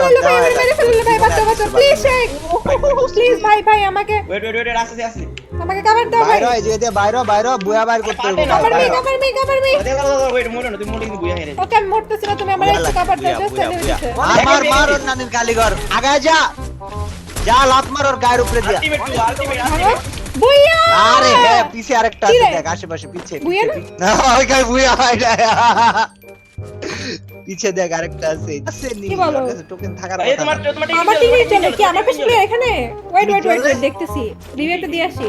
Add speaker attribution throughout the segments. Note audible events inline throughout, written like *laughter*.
Speaker 1: ফেলল ভাই আমার মেরে ফেলল ভাই বাঁচাও বাঁচাও প্লিজ শেখ প্লিজ ভাই ভাই আমাকে
Speaker 2: ওয়েট ওয়েট ওয়েট আসছে আসছে।
Speaker 1: আমাকে কভার দাও ভাই।
Speaker 3: বাইরে হয় যে দিয়ে বাইরে বাইরে বুয়া বাইর করতে হবে।
Speaker 1: Cover me cover me
Speaker 2: cover me wait মোড়ো না তুমি মোড়ো কিন্তু বুয়া হেরে
Speaker 1: ওকে আমি মরতেছি না তুমি আমার একটু কভার দাও জাস্ট
Speaker 3: আমার মার ওর নানির কালীঘর। আগা যা। যা লাত মার ওর গায়ের উপরে দিয়া।
Speaker 1: ভালো বুইয়া
Speaker 3: আরে হ্যাঁ পিছে আরেকটা আছে দেখ আশেপাশে পিছে
Speaker 1: বুয়া না?
Speaker 3: ওই গায় বুয়া হয় না। পিছে দেখ আরেকটা আছে আছে নি টোকেন থাকার কথা
Speaker 2: তোমার তোমার
Speaker 1: আমার টিমে চলে কি? আমার কাছে প্লেয়ার এখানে? ওয়েট ওয়েট ওয়েট ওয়েট দেখতেছি। রিভিউটা দিয়ে আসি।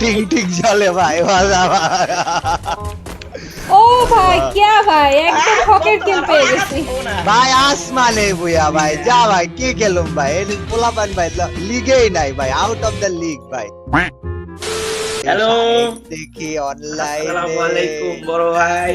Speaker 3: টিং টিং চলে ভাই বাবা
Speaker 1: ও ভাই क्या ভাই? একদম হকের কিল পেয়ে গেছি।
Speaker 3: ভাই আসমানে বুয়া ভাই যা ভাই কি গেলুম ভাই? এই পোলাপান ভাই লিগেই নাই ভাই আউট অফ দ্য লিগ ভাই।
Speaker 2: হ্যালো
Speaker 3: দেখি
Speaker 2: আসসালামু আলাইকুম বড় ভাই।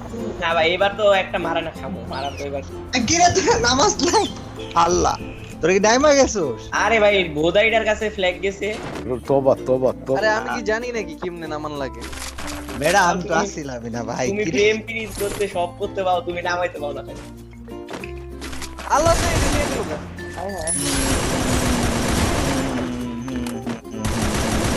Speaker 2: না ভাই এবার তো একটা মারা না খামু মারা তো এবার।
Speaker 3: কিরে তুই নামাজ নাই। আল্লাহ তোরা কি ডাইমা গেছস?
Speaker 2: আরে ভাই বোদাইডার কাছে ফ্ল্যাগ গেছে।
Speaker 4: তোবা তোবা তোবা।
Speaker 5: আরে আমি কি জানি নাকি কিমনে নামান লাগে।
Speaker 3: বেড়া আমি তো আসছিলাম না ভাই
Speaker 2: তুমি প্রেম পিরিজ করতে সব করতে পাও তুমি নামাইতে পাও না।
Speaker 5: আল্লাহ তো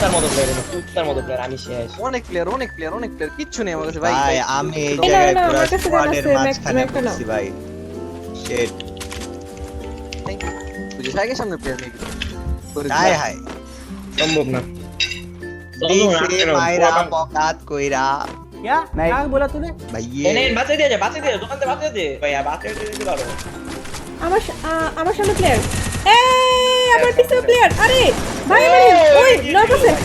Speaker 2: কুত্তার মতো প্লেয়ার কুত্তার মতো প্লেয়ার আমি শেষ
Speaker 5: অনেক প্লেয়ার অনেক প্লেয়ার অনেক প্লেয়ার কিচ্ছু নেই আমার কাছে ভাই
Speaker 3: ভাই আমি এই
Speaker 1: না,
Speaker 3: জায়গায়
Speaker 1: না,
Speaker 3: পুরো
Speaker 1: আমার কাছে
Speaker 3: স্কোয়াডের
Speaker 1: জানা আছে,
Speaker 3: মাঝখানে
Speaker 1: ম্যাক- ম্যাকটা নাও।
Speaker 3: পড়ছি ভাই শিট
Speaker 5: বুঝে সাইকের সামনে প্লেয়ার নেই
Speaker 3: হাই হাই
Speaker 2: সম্ভব না
Speaker 3: দিছে মাইরা পকাত কইরা
Speaker 4: क्या क्या बोला तूने
Speaker 3: ভাইয়ে
Speaker 2: এনে বাঁচাই দিয়ে যা বাঁচাই দিয়ে দোকান থেকে বাঁচাই দে ভাই বাঁচাই দিয়ে দিতে পারো
Speaker 1: আমার সা- আ- আমার সামনে প্লেয়ার এই আমার পিছনে প্লেয়ার আরে Heal, ওই 9%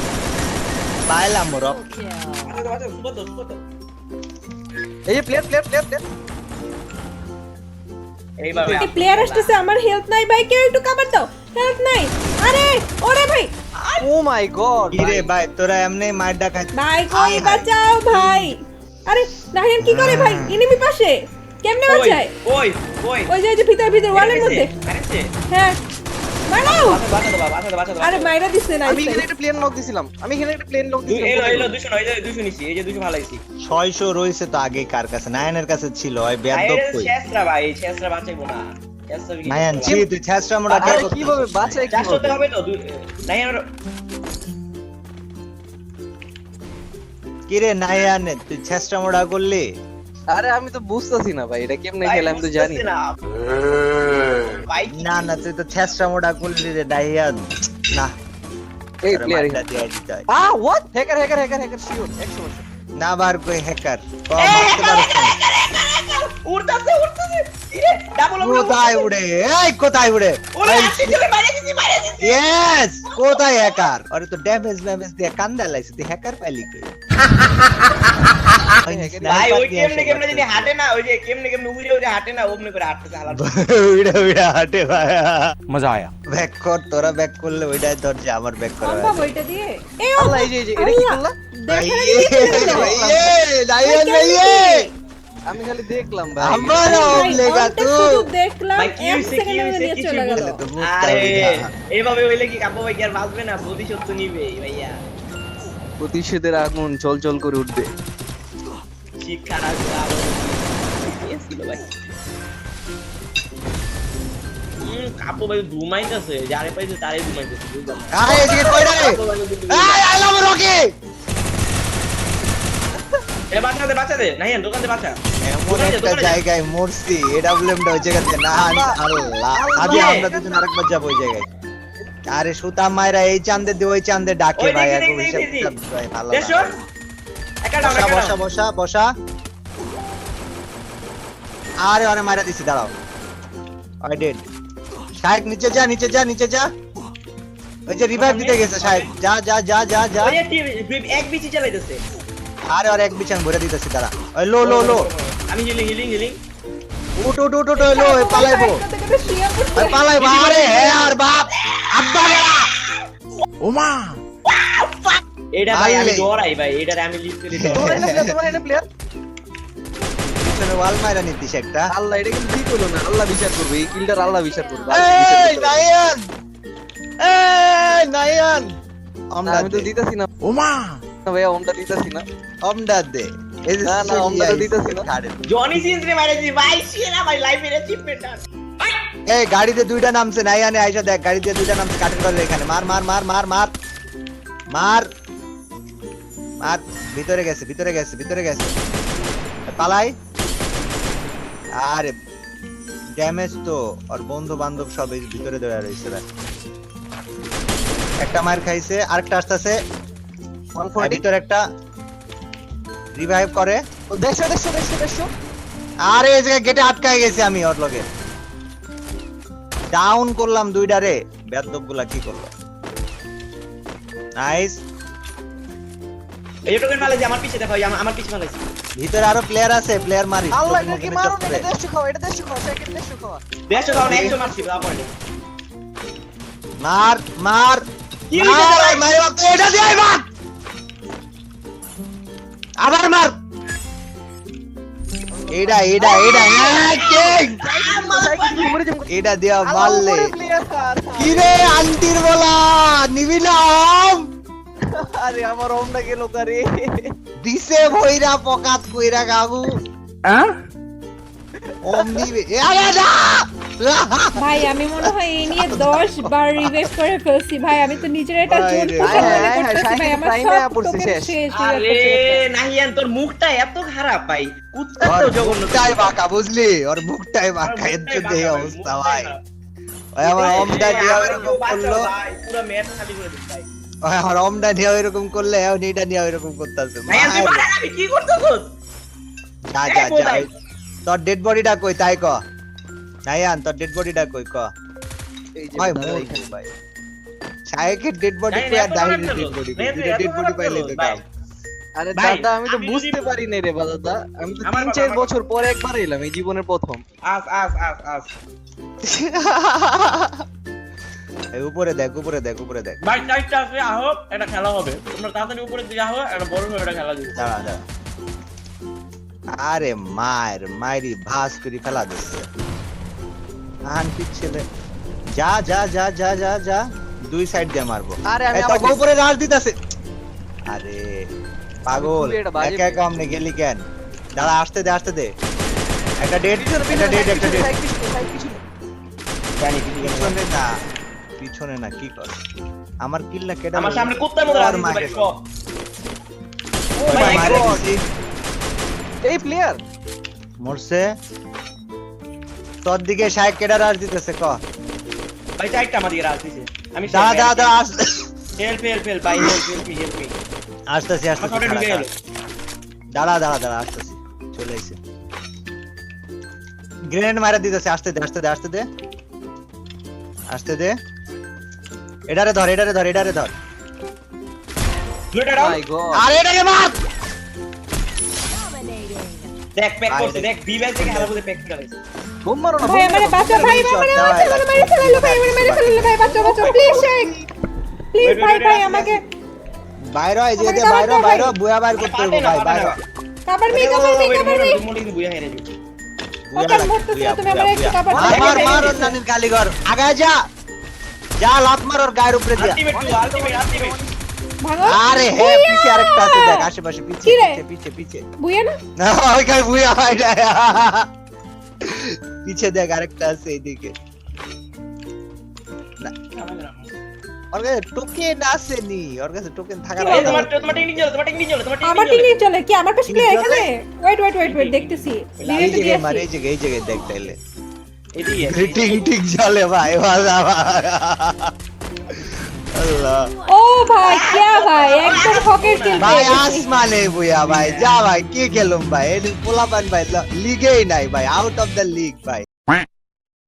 Speaker 3: পাইলাম রক
Speaker 2: বাঁচাই দে বাঁচাই সুপার তো সুপার
Speaker 5: এই প্লেয়ার প্লেয়ার প্লেয়ার প্লেয়ার
Speaker 1: এই প্লেয়ার আসতেছে আমার হেলথ নাই ভাই কেউ একটু কভার দাও হেলথ নাই আরে ওরে ভাই
Speaker 5: ও মাই গড
Speaker 3: কি রে ভাই তোরা এমনি মার ডাকা
Speaker 1: ভাই কই বাঁচাও ভাই আরে নাহিয়ান কি করে ভাই এনিমি পাশে কেমনে বাঁচায়
Speaker 2: ওই ওই
Speaker 1: ওই ওই যে ভিতর ভিতর ওয়ালের মধ্যে হ্যাঁ আরে মাইরা দিছে না
Speaker 5: আমি এখানে একটা প্লেন লক দিছিলাম। আমি এখানে একটা প্লেন লক
Speaker 2: দুই এলো এলো 200 নয় 200 নিছি এই যে 200 ভালাইছি
Speaker 3: ছয়শো রয়েছে তো আগে কার কাছে? নায়নের কাছে ছিল ওই বেদব
Speaker 2: আরে
Speaker 3: কই?
Speaker 2: শেষরা ভাই শেষরা বাঁচাইবো না।
Speaker 3: নায়ন ছি তুই ছেসরা মোড়া কে
Speaker 5: কীভাবে বাঁচাই
Speaker 2: চাষ হবে তো দুই- নাই
Speaker 3: কি রে নায়ান তুই মোড়া করলি?
Speaker 5: আরে আমি তো বুঝতাছি না ভাই এটা কেমনে খেলে আমি তো জানি
Speaker 2: না।
Speaker 3: না না তুই তো ছেসরা মোড়া করলি রে ডাইয়ান না।
Speaker 5: এই
Speaker 3: player.
Speaker 5: Ah what hacker hacker hacker hacker sure 100%
Speaker 3: না বার কই হ্যাকার মারতে পারছ।
Speaker 2: উড়তাছে উড়তাছে ইরে ডাবল ওভার
Speaker 3: কোথায় উড়ে এই কোথায় উড়ে
Speaker 2: ওরে আসি তুমি মারে দিছি মারে দিছি
Speaker 3: यस কোথায় হ্যাকার আরে তো ড্যামেজ ড্যামেজ দিয়ে কান্দা লাইছে তুই হ্যাকার পাইলি কি
Speaker 2: ভাই ওই কেমনে কেমনে যদি হাঁটে না ওই যে কেমনে কেমনে উড়ে উড়ে হাঁটে না ওমনে করে হাঁটতে হালা
Speaker 3: উড়ে উড়ে হাঁটে ভাই
Speaker 4: মজা আয়া
Speaker 3: ব্যাক কর তোরা ব্যাক করলে ওইটাই ধর যে আমার ব্যাক করা
Speaker 1: সম্ভব ওইটা দিয়ে এই
Speaker 5: আল্লাহ এই যে এটা কি করলা দেখো এই এই এই আমি খালি দেখলাম ভাই
Speaker 3: আমার লেগা তো
Speaker 1: দেখলাম
Speaker 2: ভাই কি
Speaker 1: এক
Speaker 2: হইছে কি হইছে কিছু
Speaker 3: বলে তো
Speaker 2: আরে। এইভাবে হইলে কি ভাই কি আর বাঁচবে না প্রতিশোধ তো নিবে ভাইয়া
Speaker 5: প্রতিশোধের আগুন চল চল করে উঠবে
Speaker 2: আরও ভাই ঘুমাইতেছে যারে পাইছে তারে ঘুমাইতেছে
Speaker 3: আরে এদিকে কই রে
Speaker 2: কিন্তু
Speaker 3: এই আলাম রকি
Speaker 2: এ বাচ্চা দে বাচ্চা দে। নাইয়ান দোকান দে বাচ্চা।
Speaker 3: এমন একটা জায়গায় মরছি এডব্লিউএমটা ওই জায়গাতে না আল্লাহ। আজ আমরা দুজন আরেকবার যাব ওই জায়গায়। আরে সুতা মাইরা এই চান্দে দিয়ে ওই চান্দে ডাকে ভাই হিসাব ভালো
Speaker 2: ডাউন
Speaker 3: বসা বসা বসা বসা। আরে আরে মারা দিছি দাঁড়াও। আই ডেড শাহেক নিচে যা নিচে যা নিচে যা। ওই যে রিভাইভ দিতে গেছে শাহেক যা যা যা যা যা।
Speaker 2: এক বিচি চালাইতেছে।
Speaker 3: আরে আরে এক বিছান ভরে দিতেছি তারা ওই লো লো লো।
Speaker 2: আমি হিলিং হিলিং হিলিং
Speaker 3: উঠ উঠ উঠ উঠ লো পালাইবো। ওই পালাইবো আরে হে আর বাপ আব্বা বেড়া
Speaker 4: ওমা।
Speaker 2: এটা ভাই আমি দৌড়াই ভাই এটা আমি
Speaker 5: লিটারালি ডরাই তোমার এটা
Speaker 3: প্লেয়ার ওয়াল মাইরা একটা।
Speaker 5: আল্লাহ এটা কিন্তু আল্লাহ আল্লাহ
Speaker 3: আমরা
Speaker 5: তো দিতেছি না। ওমা। ভাইয়া ওমটা দিতাছি না।
Speaker 3: আমরা দে। এই
Speaker 5: না, না, তো দিতেছি না।
Speaker 2: জনি সিনস রে মারেছি ভাই সেরা ভাই লাইফের অ্যাচিভমেন্ট
Speaker 3: এই গাড়িতে দুইটা নামছে নাইয়ানে আইসা দেখ গাড়িতে দুইটা নামছে কাটের করে এখানে। মার মার মার মার মার। মার। মার। ভিতরে গেছে ভিতরে গেছে ভিতরে গেছে। পালাই। আরে ড্যামেজ তো আর বন্ধু বান্ধব সব এই ভিতরে দেওয়া রয়েছে একটা মার খাইছে আরেকটা আসতেছে।
Speaker 5: 140
Speaker 3: ভিতরে একটা রিভাইভ করে।
Speaker 5: দেখছ দেখছ দেখছ দেখছ।
Speaker 3: আরে এই জায়গায় গেটে আটকায় গেছি আমি ওর লগে ডাউন করলাম দুইটারে বেদবগুলা কি করল? নাইস
Speaker 2: এই টোকেন মালাইছি আমার পিছে দেখো আমার পিছে মালাইছি
Speaker 3: ভিতরে আরও প্লেয়ার আছে প্লেয়ার মারি।
Speaker 5: আল্লাহ এটা কি মারো না। এটা দেশো খাও এটা দেশো খাও সেকেন্ড দেশো খাও।
Speaker 2: দেড়শো কারণ একশো মারছি তারপরে
Speaker 3: মার মার।
Speaker 2: কি
Speaker 3: মার? মার, এটা দিয়ে মার। আবার মার। এটা এটা এটা হ্যাঁ, king! এটা দিয়া মারলে। কি রে আন্টির বলা? নিবি না?
Speaker 5: আরে আমার ওমটা গেল কারে
Speaker 3: দিছে ভইরা পকাত কইরা গাবু।
Speaker 4: हाँ
Speaker 3: ওম দিবে এ, আরে না!
Speaker 1: ভাই আমি মনে হয় এই নিয়ে দশ বার রিভাইভ করে ফেলছি। ভাই আমি তো নিজের এটা জোর
Speaker 3: রে,
Speaker 1: মনে করতেছি
Speaker 5: ভাই,
Speaker 1: আমার সব
Speaker 5: পড়ছি শেষ।
Speaker 1: শেষ
Speaker 2: আরে নাহিয়ান তোর মুখটা এত খারাপ ভাই। কুত্তা তো জঘন্য
Speaker 3: মুখটাই বাঁকা বুঝলি? ওর মুখটাই বাঁকা জন্য এই অবস্থা ভাই। ওই আমার অমটা দিয়ে এরকম করল।
Speaker 2: পুরো ম্যাচ খালি করে দিস ভাই।
Speaker 3: ওই আমার অমটা নিয়ে এরকম করলে এখন এইটা এরকম করতেছে
Speaker 2: নাহিয়ান আমি কি করতেছস
Speaker 3: যা যা যা তোর ডেড বডিটা কই তাই ক? নাইয়ান তোর ডেড বডিটা কই? ক।
Speaker 5: এই যে
Speaker 3: ভাই মোর। ভাই। শায়েকের ডেড বডি কই আর দাহির ডেড? বডি দুইটা
Speaker 2: এত
Speaker 3: ডেড বডি পাইলে? তো কাম
Speaker 5: আরে দাদা আমি তো বুঝতে পারি নাই রে দাদা। আমি তো
Speaker 2: আমার
Speaker 5: তিন চার বছর পরে একবার এলাম এই জীবনের প্রথম।
Speaker 2: আস আস আস আস। *laughs*
Speaker 3: এই উপরে দেখ উপরে দেখ উপরে দেখ।
Speaker 2: ভাই চারটা আছে আহো একটা খেলা হবে। তোমরা তাড়াতাড়ি উপরে দিয়ে আহো একটা বড় ভাবে একটা খেলা দিব
Speaker 3: দাঁড়া দাঁড়া। আরে মায়ের মায়েরি ভাস করে ফেলা দিচ্ছে আন্টি ছেলে। যা যা যা যা যা যা দুই সাইড দিয়ে মারবো।
Speaker 5: আরে আমি
Speaker 3: এই উপরে রাজ দিতেছে। আরে পাগল একা একা আমনে গেলি কেন? দাঁড়া আসতে দে আসতে দে। একটা ডেট একটা ডেট একটা ডেট
Speaker 5: সাইড পিছনে সাইড পিছনে।
Speaker 3: না। পিছনে না কি কর? আমার কিল না কেটে
Speaker 2: আমার সামনে কুত্তার মতো রাখছে ভাই সব
Speaker 5: my
Speaker 2: my
Speaker 5: এই প্লেয়ার
Speaker 3: মরছে? তোর দিকে শায়েক কেডা রাজ দিতেছে ক।
Speaker 2: ভাই চারটা আমার দিকে রাজ দিছে। আমি
Speaker 3: দাঁড়া দাঁড়া দাঁড়া আস।
Speaker 2: ফেল ফেল ফেল ভাই help help me help me
Speaker 3: আসতেছি আসতেছি
Speaker 2: শটে ঢুকে গেল।
Speaker 3: দাঁড়া দাঁড়া দাঁড়া আসতেছি চলে এসে গ্রেনেড মারা দিতেছে আসতে দে আসতে দে আসতে দে। আসতে দে। এটারে ধর এটারে ধর এটারে ধর। আরে এটাকে মার!
Speaker 2: দেখ প্যাক করছে দেখ বিবেল থেকে খেলা বুঝে প্যাক করে দিছে
Speaker 5: মারো না
Speaker 1: ভাই আমারে
Speaker 5: মারো।
Speaker 1: ভাই আমারে বাঁচা আমারে মেরে ফেলল ভাই আমারে মেরে ফেলল ভাই বাঁচা বাঁচা প্লিজ শেখ। প্লিজ ভাই ভাই আমাকে
Speaker 3: বাইরে এই যে বাইরে বাইরে বুয়া বাইর করতে হবে ভাই বাইরে
Speaker 1: কাবার মি কাবার মি কাবার মি।
Speaker 2: মোটে কিন্তু বুয়া হেরে যাবে
Speaker 3: বুয়া
Speaker 1: ওটা
Speaker 3: লাগবে,
Speaker 1: মরতেছে
Speaker 3: বুয়া,
Speaker 1: তুমি আমারে একটু কাবার
Speaker 3: মার মার মার ওর নানির কালীঘর। আগায় যা। যা লাত মার ওর গায়ের উপরে দিয়া। আরে হ্যাঁ পিছে আরেকটা আছে দেখ আশেপাশে পিছে পিছে পিছে পিছে।
Speaker 1: বুইয়া না?
Speaker 3: না ওইখানে বুয়া না। পিছে দেখ আরেকটা আছে এইদিকে ওর কাছে টোকেন আসেনি ওর কাছে টোকেন থাকার
Speaker 2: তোমার তোমার টেকনিক চলে তোমার টেকনিক চলে তোমার
Speaker 1: আমার
Speaker 2: টেকনিক
Speaker 1: চলে কি আমার কাছে প্লেয়ার এখানে ওয়েট ওয়েট ওয়েট ওয়েট দেখতেছি
Speaker 3: এই
Speaker 1: লিমিট দিয়ে
Speaker 3: এই জায়গায় এই জায়গায় দেখ তাইলে
Speaker 2: এদিকে
Speaker 3: টিং টিং চলে ভাই বাবা আল্লাহ।
Speaker 1: ও ভাই কিয়া ভাই? একদম হকের কিল
Speaker 3: ভাই আসমানে বুয়া ভাই যা ভাই কি খেলুম ভাই? পোলাপান ভাই লিগেই নাই ভাই আউট অফ দ্য লিগ ভাই।